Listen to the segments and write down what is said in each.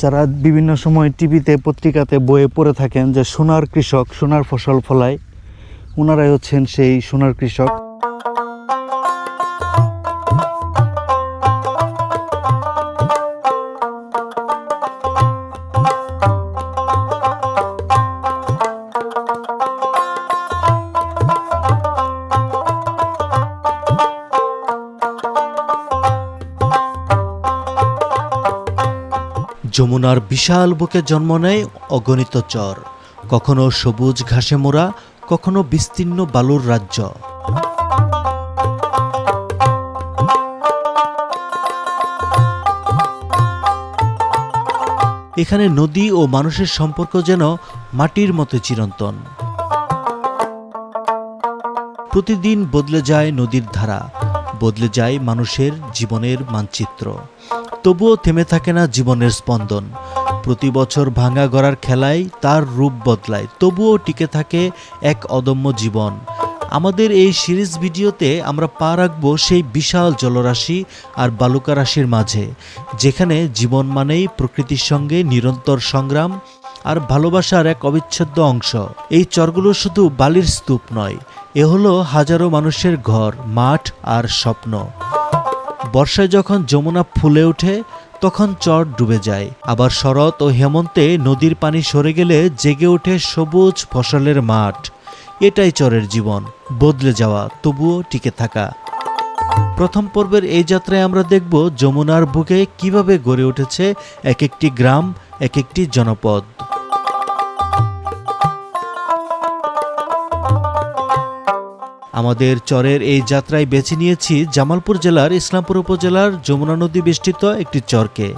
যারা বিভিন্ন সময় টিভিতে, পত্রিকাতে বইয়ে পড়ে থাকেন যে সোনার কৃষক, সোনার ফসল ফলায় ওনারাই হচ্ছেন সেই সোনার কৃষক। যমুনার বিশাল বুকে জন্ম নেয় অগণিত চর। কখনো সবুজ ঘাসে মোড়া, কখনো বিস্তীর্ণ বালুর রাজ্য। এখানে নদী ও মানুষের সম্পর্ক যেন মাটির মতো চিরন্তন। প্রতিদিন বদলে যায় নদীর ধারা। বদলে যায় মানুষের জীবনের মানচিত্র। তবুও থেমে থাকে না জীবনের স্পন্দন। প্রতি বছর ভাঙা গড়ার খেলায় তার রূপ বদলায়, তবুও টিকে থাকে এক অদম্য জীবন। আমাদের এই সিরিজ ভিডিওতে আমরা পা রাখব সেই বিশাল জলরাশি আর বালুকা রাশির মাঝে, যেখানে জীবন মানেই প্রকৃতির সঙ্গে নিরন্তর সংগ্রাম আর ভালোবাসার এক অবিচ্ছেদ্য অংশ। এই চরগুলো শুধু বালির স্তূপ নয়, এ হলো হাজারো মানুষের ঘর, মাঠ আর স্বপ্ন। বর্ষায় যখন যমুনা ফুলে ওঠে, তখন চর ডুবে যায়। আবার শরৎ ও হেমন্তে নদীর পানি সরে গেলে জেগে ওঠে সবুজ ফসলের মাঠ। এটাই চরের জীবন, বদলে যাওয়া, তবুও টিকে থাকা। প্রথম পর্বের এই যাত্রায় আমরা দেখব যমুনার বুকে কীভাবে গড়ে উঠেছে এক একটি গ্রাম এক একটি জনপদ। আমাদের চরের এই যাত্রায় বেছে নিয়েছি জামালপুর জেলার ইসলামপুর উপজেলার যমুনা নদী বেষ্টিত একটি চরকে।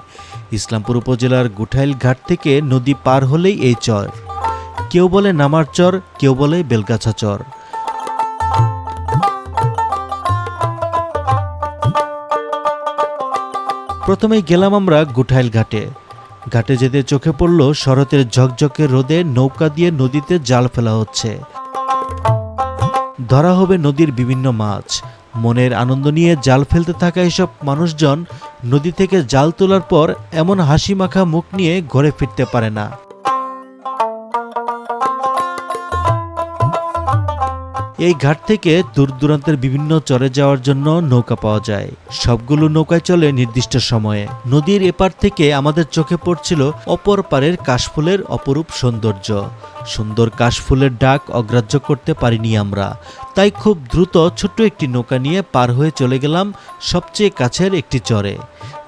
ইসলামপুর উপজেলার গুঠাইল ঘাট থেকে নদী পার হলেই এই চর। কেউ বলে নামার চর, কেউ বলে বেলগাছা চর। প্রথমেই গেলাম আমরা গুঠাইল ঘাটে ঘাটে যেতে চোখে পড়ল শরতের ঝকঝকে রোদে নৌকা দিয়ে নদীতে জাল ফেলা হচ্ছে। ধরা হবে নদীর বিভিন্ন মাছ। মনের আনন্দ নিয়ে জাল ফেলতে থাকা এসব মানুষজন নদী থেকে জাল তোলার পর এমন হাসি মাখা মুখ নিয়ে ঘরে ফিরতে পারে না। এই ঘাট থেকে দূর দূরান্তের বিভিন্ন চরে যাওয়ার জন্য নৌকা পাওয়া যায়। সবগুলো নৌকায় চলে নির্দিষ্ট সময়ে। নদীর এপার থেকে আমাদের চোখে পড়ছিল অপর পারের কাশফুলের অপরূপ সৌন্দর্য। সুন্দর কাশফুলের ডাক অগ্রাহ্য করতে পারিনি আমরা। তাই খুব দ্রুত ছোট্ট একটি নৌকা নিয়ে পার হয়ে চলে গেলাম সবচেয়ে কাছের একটি চরে।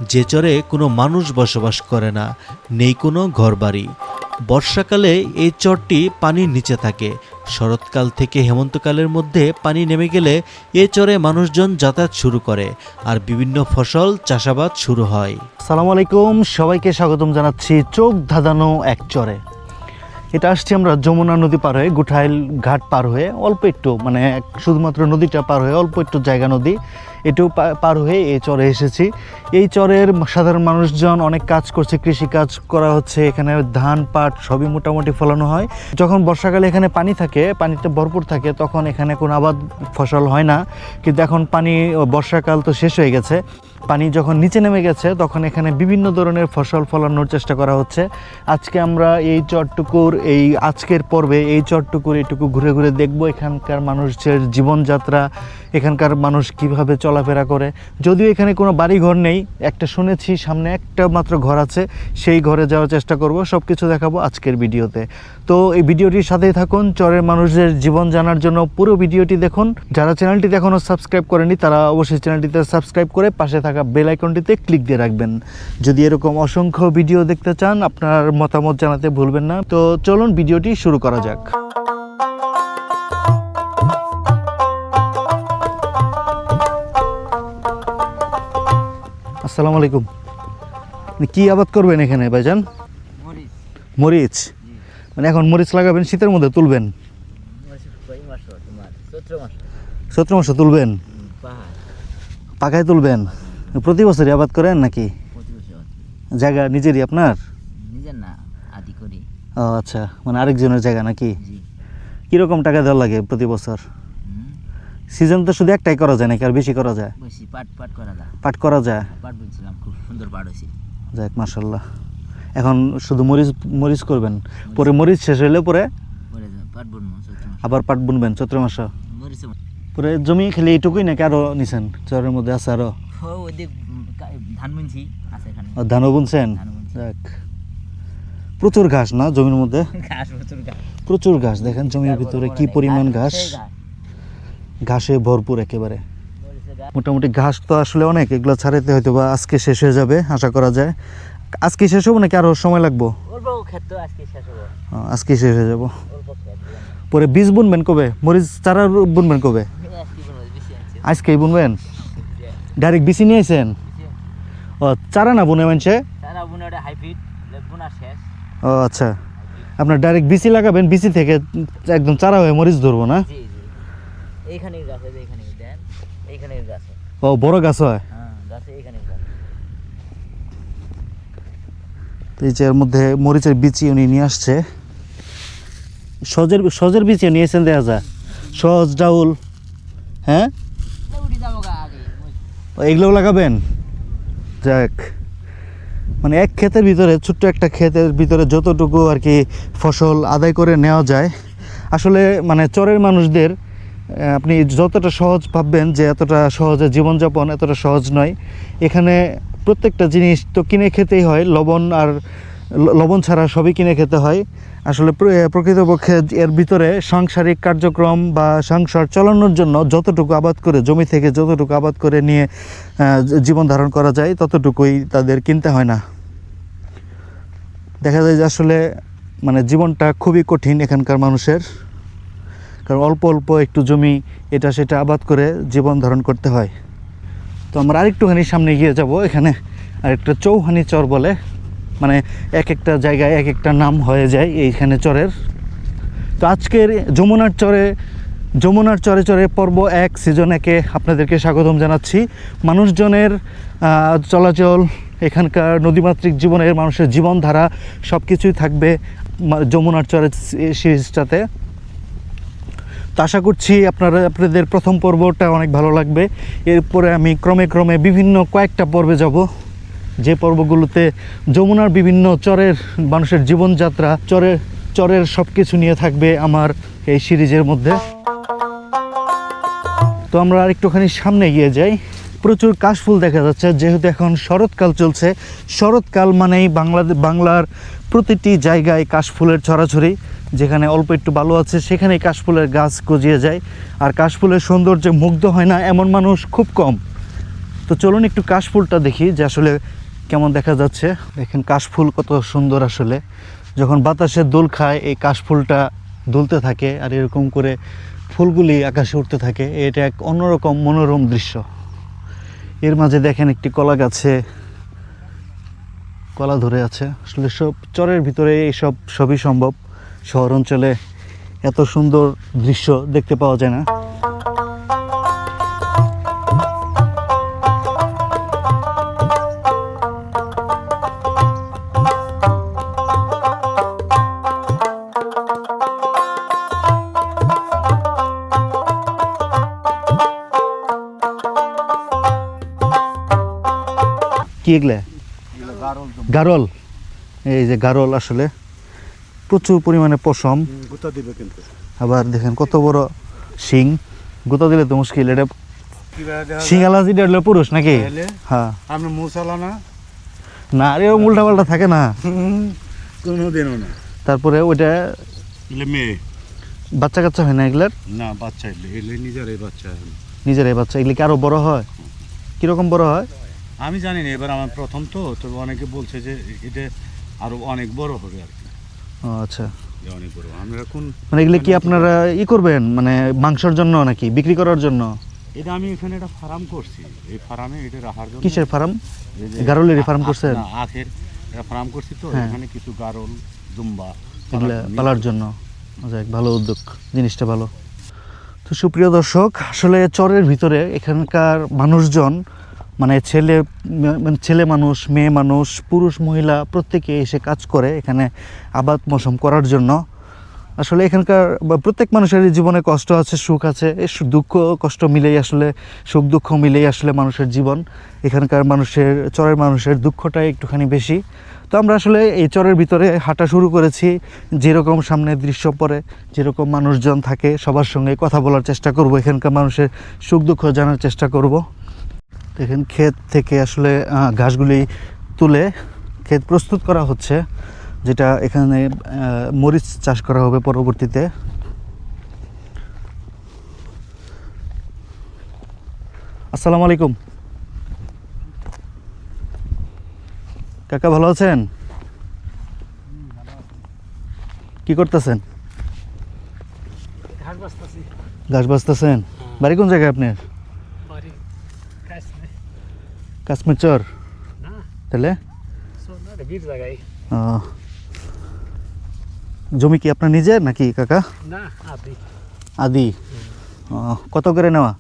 যে চরে কোনো মানুষ বসবাস করে না, নেই কোনো ঘরবাড়ি। বর্ষাকালে এই চরটি পানির নিচে থাকে। শরৎকাল থেকে হেমন্তকালের মধ্যে পানি নেমে গেলে এ চরে মানুষজন যাতায়াত শুরু করে আর বিভিন্ন ফসল চাষাবাদ শুরু হয়। সালাম আলাইকুম, সবাইকে স্বাগতম জানাচ্ছি চোখ ধাঁধানো এক চরে। এটা আসছি আমরা যমুনা নদী পার হয়ে গুঠাইল ঘাট পার হয়ে অল্প একটু মানে শুধুমাত্র নদীটা পার হয়ে অল্প একটু জায়গা নদী। এটাও পা- পার হয়ে এই চরে এসেছি। এই চরের সাধারণ মানুষজন অনেক কাজ করছে কৃষি কাজ করা হচ্ছে, এখানে ধান, পাট সবই মোটামুটি ফলানো হয়। যখন বর্ষাকালে এখানে পানি থাকে, পানিতে ভরপুর থাকে, তখন এখানে কোনো আবাদ ফসল হয় না। কিন্তু এখন পানি, বর্ষাকাল তো শেষ হয়ে গেছে। পানি যখন নিচে নেমে গেছে, তখন এখানে বিভিন্ন ধরনের ফসল ফলানোর চেষ্টা করা হচ্ছে। আজকে আমরা এই চরটুকুর, এই আজকের পর্বে এই চরটুকুর এইটুকু ঘুরে ঘুরে দেখব এখানকার মানুষের জীবনযাত্রা, এখানকার মানুষ কীভাবে চলাফেরা করে। যদিও এখানে কোনো বাড়ি ঘর নেই, একটা শুনেছি সামনে একটা মাত্র ঘর আছে, সেই ঘরে যাওয়ার চেষ্টা করব সব কিছু দেখাবো আজকের ভিডিওতে। তো এই ভিডিওটির সাথেই থাকুন চরের মানুষদের জীবন জানার জন্য পুরো ভিডিওটি দেখুন। যারা চ্যানেলটিতে এখনও সাবস্ক্রাইব করেনি তারা অবশ্যই চ্যানেলটিতে সাবস্ক্রাইব করে পাশে থাকা বেল আইকনটিতে ক্লিক দিয়ে রাখবেন। যদি এরকম অসংখ্য ভিডিও দেখতে চান আপনার মতামত জানাতে ভুলবেন না। তো চলুন ভিডিওটি শুরু করা যাক। আসসালামু আলাইকুম। কি আবাদ করবেন এখানে ভাইজান? মরিচ। মরিচ? মানে এখন মরিচ লাগাবেন শীতের মধ্যে তুলবেন। কই মাস তুলবেন? পাকায় তুলবেন? প্রতি বছরই আবাদ করেন নাকি? জায়গা নিজেরই আপনার? নিজের না ও আচ্ছা মানে আরেকজনের জায়গা নাকি? কীরকম টাকা দেওয়া লাগে প্রতি বছর? সিজন তো শুধু একটাই করা যায় নাকি আর বেশি করা যায়? বেশি পাট করা যা পাট করা যায়? পাট বুনছিলাম খুব সুন্দর পাট হয়েছে। যাক মাসাল্লাহ এখন শুধু মরিচ মরিচ করবেন। পরে মরিচ শেষ হলে পরে আবার পাট বুনবেন চৈত্র মাস। পরে জমি খেলে এইটুকুই নাকি আরও নিছেন? চরের মধ্যে আছে আর? ধানও বুনছেন। যাক। প্রচুর ঘাস না জমির মধ্যে? প্রচুর ঘাস। দেখেন জমির ভিতরে কি পরিমাণ ঘাস? ঘাসে। ভরপুর একেবারে। মোটামুটি ঘাস তো আসলে অনেক এগুলো ছাড়াইতে হয়তো বা আজকে শেষ হয়ে যাবে আশা করা যায়। আজকে শেষ হব নাকি আরও সময় লাগবো? আজকে শেষ হয়ে যাব। পরে বীজ বুনবেন কবে? মরিচ চারা বুনবেন কবে? আজকে। আজকেই বুনবেন? ডাইরেক্ট বিচি নিয়ে আইছেন? ও চারা না বুনে মানছে? ও আচ্ছা। আপনার ডাইরেক্ট বিচি লাগাবেন বিচি থেকে একদম চারা হয়ে মরিচ ধরবো না। ও বড় গাছ হয় হ্যাঁ গাছে এইখানে গাছ তো এই যে এর মধ্যে মরিচের বিচি উনি নিয়ে আসছে। সজের সজের বিচি নিয়েছেন দেখা যা সজ, ডাউল হ্যাঁ? এগুলোও লাগাবেন? যাক। মানে এক ক্ষেতের ভিতরে, ছোট্ট একটা ক্ষেতের ভিতরে যতটুকু আর কি ফসল আদায় করে নেওয়া যায়, আসলে মানে চরের মানুষদের আপনি যতটা সহজ ভাববেন যে এতটা সহজে জীবনযাপন এতটা সহজ নয়, এখানে প্রত্যেকটা জিনিস তো কিনে খেতেই হয়, লবণ আর লবণ ছাড়া সবই কিনে খেতে হয়। আসলে প্রকৃতপক্ষে এর ভিতরে সাংসারিক কার্যক্রম বা সংসার চালানোর জন্য যতটুকু আবাদ করে, জমি থেকে যতটুকু আবাদ করে নিয়ে জীবন ধারণ করা যায়, ততটুকুই তাদের কিনতে হয় না। দেখা যায় যে আসলে মানে জীবনটা খুবই কঠিন এখানকার মানুষের। কারণ অল্প অল্প একটু জমি এটা সেটা আবাদ করে জীবন ধারণ করতে হয়। তো আমরা আরেকটুখানি সামনে গিয়ে যাব, এখানে আরেকটা চৌহানি চর বলে। মানে এক একটা জায়গায় এক একটা নাম হয়ে যায় এইখানে চরের। তো আজকের যমুনার চরে যমুনার চরে চরে পর্ব এক সিজন একে আপনাদেরকে স্বাগতম জানাচ্ছি। মানুষজনের চলাচল, এখানকার নদীমাতৃক জীবনের মানুষের জীবনধারা সব কিছুই থাকবে যমুনার চরের সিরিজটাতে তো আশা করছি আপনারা, আপনাদের প্রথম পর্বটা অনেক ভালো লাগবে। এরপরে আমি ক্রমে ক্রমে বিভিন্ন কয়েকটা পর্বে যাব। যে পর্বগুলোতে যমুনার বিভিন্ন চরের মানুষের জীবনযাত্রা, চরের চরের সব কিছু নিয়ে থাকবে আমার এই সিরিজের মধ্যে। তো আমরা আরেকটুখানি সামনে গিয়ে যাই। প্রচুর কাশফুল দেখা যাচ্ছে। যেহেতু এখন শরৎকাল চলছে, শরৎকাল মানেই বাংলাদেশ বাংলার প্রতিটি জায়গায় কাশফুলের ছড়াছড়ি। যেখানে অল্প একটু বালু আছে, সেখানেই কাশফুলের গাছ গজিয়ে যায়। আর কাশফুলের সৌন্দর্যে মুগ্ধ হয় না এমন মানুষ খুব কম। তো চলুন একটু কাশফুলটা দেখি যে আসলে কেমন দেখা যাচ্ছে। দেখেন কাশফুল কত সুন্দর আসলে। যখন বাতাসে দোল খায়, এই কাশফুলটা দুলতে থাকে আর এরকম করে ফুলগুলি আকাশে উঠতে থাকে। এটা এক অন্যরকম মনোরম দৃশ্য। এর মাঝে দেখেন একটি কলা গাছে কলা ধরে আছে। আসলে সব চরের ভিতরে এইসব সবই সম্ভব। শহর অঞ্চলে এত সুন্দর দৃশ্য দেখতে পাওয়া যায় না। কি এগুলা? গারল। এই যে গারল আসলে প্রচুর পরিমাণে পশম। গুতা দিবে কিন্তু। আবার দেখেন কত বড় শিং। গোতা দিলে তো মুশকিল এটা শিং আলাজি হলো পুরুষ নাকি? হ্যাঁ। আপনি মুসালা না? না আর উল্টা পাল্টা থাকে না। কোনো দিনও না। তারপরে ওইটা মেয়ে। বাচ্চা কাচ্চা হয় না এগুলার? না বাচ্চা নিজের এই বাচ্চা। নিজেরাই বাচ্চা। এগুলি কি আরও বড় হয়? কীরকম বড় হয়? আমি জানি না এবার আমার প্রথম তো তবে অনেকে বলছে যে এটা আরও অনেক বড় হবে আর কি। আচ্ছা। অনেক বড়। আমরা এখন মানে এগুলি কি আপনারা ই করবেন? মানে মাংসের জন্য নাকি? বিক্রি করার জন্য? এটা আমি এখানে একটা ফার্ম করছি। এই ফার্মে এটা রাখার জন্য কিসের ফার্ম? আ- ফার্ম করছেন? না, আখের একটা ফার্ম করছি তো হ্যাঁ। এখানে কিছু গারল দুম্বা এগুলা পালার জন্য। যাক ভালো উদ্যোগ জিনিসটা ভালো। তো সুপ্রিয় দর্শক আসলে চরের ভিতরে এখানকার মানুষজন মানে ছেলে মানে ছেলে মানুষ, মেয়ে মানুষ, পুরুষ, মহিলা, প্রত্যেকে এসে কাজ করে এখানে আবাদ মৌসুম করার জন্য। আসলে এখানকার প্রত্যেক মানুষেরই জীবনে কষ্ট আছে, সুখ আছে। দুঃখ, কষ্ট মিলেই আসলে, সুখ, দুঃখ মিলেই আসলে মানুষের জীবন। এখানকার মানুষের, চরের মানুষের দুঃখটাই একটুখানি বেশি। তো আমরা আসলে এই চরের ভিতরে হাঁটা শুরু করেছি। যেরকম সামনে দৃশ্য পড়ে, যেরকম মানুষজন থাকে, সবার সঙ্গে কথা বলার চেষ্টা করব। এখানকার মানুষের সুখ, দুঃখ জানার চেষ্টা করব। দেখেন ক্ষেত থেকে আসলে ঘাসগুলি তুলে ক্ষেত প্রস্তুত করা হচ্ছে যেটা এখানে মরিচ চাষ করা হবে পরবর্তীতে। আসসালামু আলাইকুম। কাকা ভালো আছেন? কি করতেছেন? ঘাস বাঁচতেছেন? বাড়ি কোন জায়গায় আপনার? কাশ্মীর চর। তাহলে? জমি কি আপনার নিজের নাকি কাকা? আদি। কত করে নেওয়া?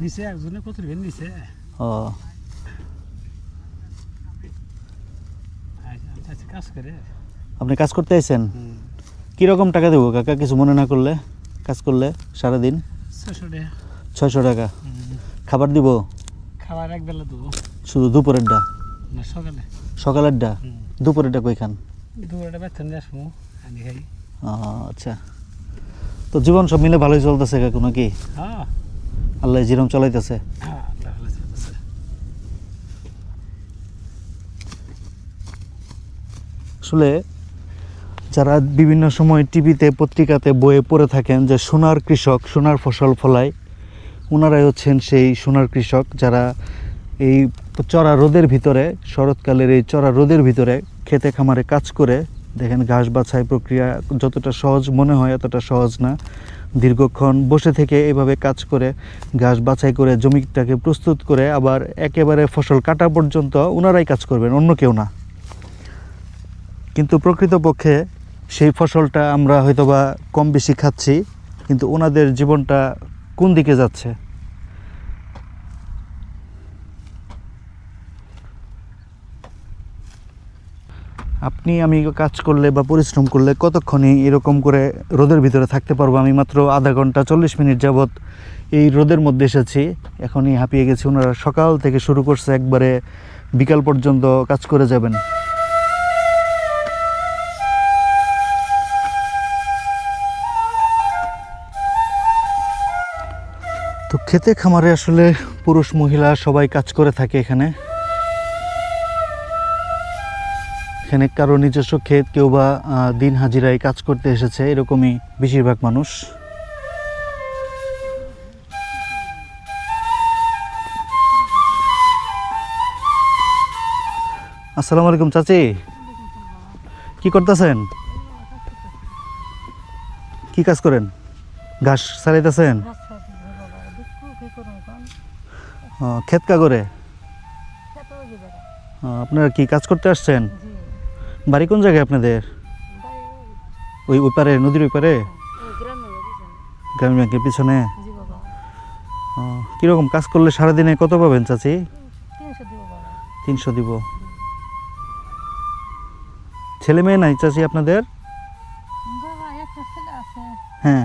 নিচে একজনে কত দিবেন নিচে ও। আচ্ছা কাজ করে। আপনি কাজ করতে আইছেন। কীরকম টাকা দেবো কাকা? কিছু মনে না করলে? কাজ করলে সারাদিন? ছশো টাকা। ছয়শো টাকা। খাবার দিব? খাবার এক বেলা দেবো। শুধু দুপুরেরটা? না সকালে। সকালেরটা? দুপুরের ডা কই খান? দুপুরটা বেতন আসব খাই। আচ্ছা। তো জীবন সব মিলে ভালোই চলতেছে কাকু নাকি হ্যাঁ। আল্লাহ জিরম চলাইতেছে। হ্যাঁ আসলে যারা বিভিন্ন সময় টিভিতে পত্রিকাতে বইয়ে পড়ে থাকেন যে সোনার কৃষক সোনার ফসল ফলায় ওনারাই হচ্ছেন সেই সোনার কৃষক যারা এই চড়া রোদের ভিতরে, শরৎকালের এই চড়া রোদের ভিতরে খেতে খামারে কাজ করে, দেখেন ঘাস বাছাই প্রক্রিয়া যতটা সহজ মনে হয় এতটা সহজ না। দীর্ঘক্ষণ বসে থেকে এভাবে কাজ করে, ঘাস বাছাই করে জমিটাকে প্রস্তুত করে আবার একেবারে ফসল কাটা পর্যন্ত ওনারাই কাজ করবেন, অন্য কেউ না। কিন্তু প্রকৃতপক্ষে সেই ফসলটা আমরা হয়তোবা কম বেশি খাচ্ছি, কিন্তু ওনাদের জীবনটা কোন দিকে যাচ্ছে? আপনি আমি কাজ করলে বা পরিশ্রম করলে কতক্ষণই এরকম করে রোদের ভিতরে থাকতে পারব? আমি মাত্র আধা ঘণ্টা চল্লিশ মিনিট যাবৎ এই রোদের মধ্যে এসেছি। এখনই হাঁপিয়ে গেছি। ওনারা সকাল থেকে শুরু করছে, একবারে বিকাল পর্যন্ত কাজ করে যাবেন। তো খেতে খামারে আসলে পুরুষ মহিলা সবাই কাজ করে থাকে এখানে। এখানে কারও নিজস্ব ক্ষেত কেউ বা দিন হাজিরায় কাজ করতে এসেছে এরকমই বেশিরভাগ মানুষ। আসসালামু আলাইকুম চাচি। কি করতেছেন? কি কাজ করেন? ঘাস সারাইতেছেন ও, ক্ষেত কা করে আপনারা কি কাজ করতে আসছেন? বাড়ি কোন জায়গায় আপনাদের? ওই ওই পারে নদীর ওই পারে গ্রামীণ ব্যাংকের পিছনে কীরকম কাজ করলে সারাদিনে কত পাবেন চাচি? তিনশো দিব। ছেলে মেয়ে নাই চাচি আপনাদের? হ্যাঁ।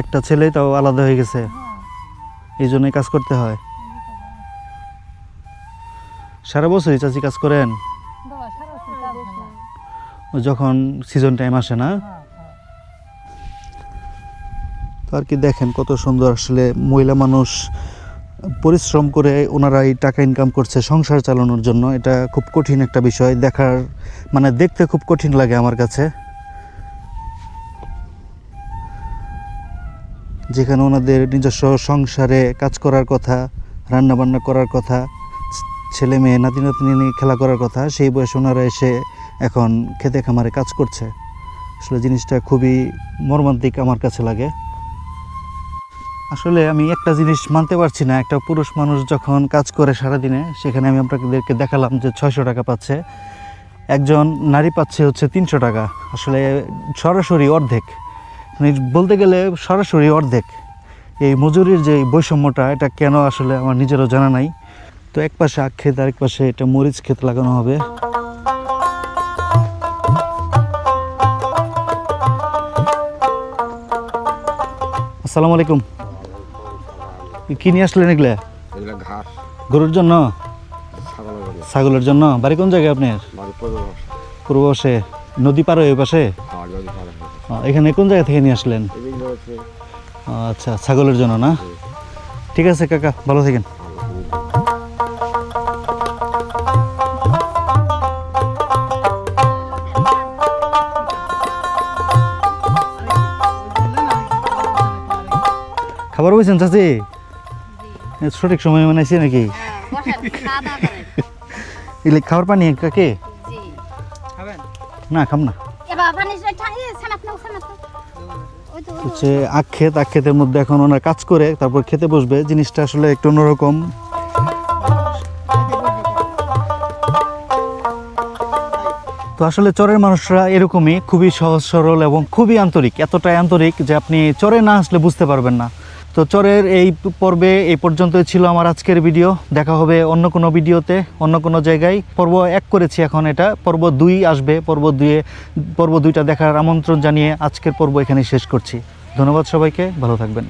একটা ছেলে তাও আলাদা হয়ে গেছে। এই জন্যই কাজ করতে হয়। সারা বছরই চাচি কাজ করেন? যখন সিজন টাইম আসে না তো আর কি দেখেন কত সুন্দর আসলে মহিলা মানুষ পরিশ্রম করে ওনারা এই টাকা ইনকাম করছে সংসার চালানোর জন্য। এটা খুব কঠিন একটা বিষয় দেখার মানে দেখতে খুব কঠিন লাগে আমার কাছে। যেখানে ওনাদের নিজস্ব সংসারে কাজ করার কথা রান্না বান্না করার কথা ছেলে মেয়ে নাতি নাতনি নিয়ে খেলা করার কথা সেই বয়সে ওনারা এসে এখন খেতে খামারে কাজ করছে। আসলে জিনিসটা খুবই মর্মান্তিক আমার কাছে লাগে। আসলে আমি একটা জিনিস মানতে পারছি না। একটা পুরুষ মানুষ যখন কাজ করে সারাদিনে, সেখানে আমি আপনাদেরকে দেখালাম যে ছয়শো টাকা পাচ্ছে। একজন নারী পাচ্ছে হচ্ছে তিনশো টাকা। আসলে সরাসরি অর্ধেক। মানে বলতে গেলে সরাসরি অর্ধেক। এই মজুরির যে বৈষম্যটা, এটা কেন আসলে আমার নিজেরও জানা নাই। তো এক পাশে আখ ক্ষেত আরেক পাশে এটা মরিচ ক্ষেত লাগানো হবে। আসসালামু আলাইকুম। কি নিয়ে আসলেন এগুলা? ঘাস। গরুর জন্য? ছাগলের জন্য। বাড়ি কোন জায়গায় আপনার? বাড়ি পূর্ব পাশে নদী পার হয়ে পাশে? ও, এখানে কোন জায়গা থেকে নিয়ে আসলেন? আচ্ছা ছাগলের জন্য না? ঠিক আছে কাকা ভালো থাকেন। খাবার বলছেন চাচি? সঠিক সময় বানাইছি নাকি? বসেন খাওয়া দাওয়া করেন। এগুলি খাবার পানি কাকে না খাম না। হচ্ছে আখ ক্ষেত আখ ক্ষেতের মধ্যে এখন ওনার কাজ করে তারপর খেতে বসবে। জিনিসটা আসলে একটু অন্যরকম। তো আসলে চরের মানুষরা এরকমই খুবই সহজ সরল এবং খুবই আন্তরিক। এতটাই আন্তরিক যে আপনি চরে না আসলে বুঝতে পারবেন না। তো চরের এই পর্বে এই পর্যন্তই ছিল আমার আজকের ভিডিও। দেখা হবে অন্য কোনো ভিডিওতে, অন্য কোনো জায়গায়। পর্ব এক করেছি এখন এটা। পর্ব দুই আসবে, পর্ব দুয়ে পর্ব দুইটা দেখার আমন্ত্রণ জানিয়ে আজকের পর্ব এখানে শেষ করছি। ধন্যবাদ সবাইকে, ভালো থাকবেন।